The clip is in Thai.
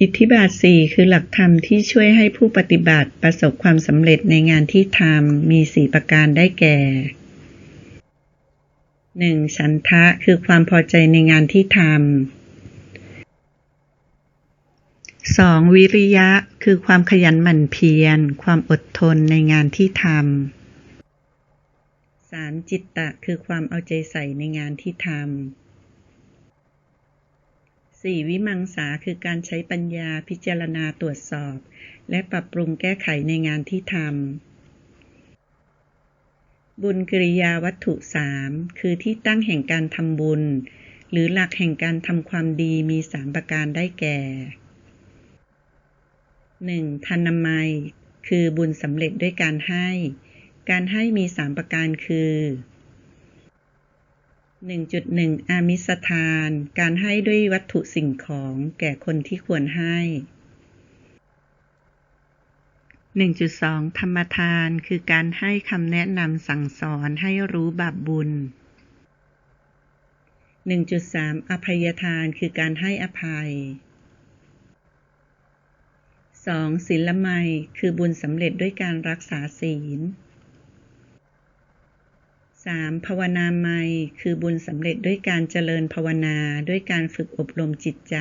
อิทธิบาทสี่คือหลักธรรมที่ช่วยให้ผู้ปฏิบัติประสบความสำเร็จในงานที่ทำมีสี่ประการได้แก่ 1. ฉันทะคือความพอใจในงานที่ทำ 2. วิริยะ คือความขยันหมั่นเพียร ความอดทนในงานที่ทำ 3. จิตตะ คือความเอาใจใส่ในงานที่ทำ 4. วิมังสาคือการใช้ปัญญาพิจารณาตรวจสอบ และปรับปรุงแก้ไขในงานที่ทำบุญกิริยาวัตถุสามคือที่ตั้งแห่งการทำบุญ หรือหลักแห่งการทำความดีมีสามประการได้แก่ 1. ทานามัย คือบุญสำเร็จด้วยการให้ การให้มีสามประการคือ 1.1 อามิสทาน การให้ด้วยวัตถุสิ่งของแก่คนที่ควรให้ 1.2 ธรรมทานคือการให้คำแนะนำสั่งสอนให้รู้บาปบุญ 1.3 อภัยทานคือการให้อภัย 2. ศีลไมคือบุญสำเร็จด้วยการรักษาศีล 3. ภาวนาไมคือบุญสำเร็จด้วยการเจริญภาวนาด้วยการฝึกอบรมจิตใจ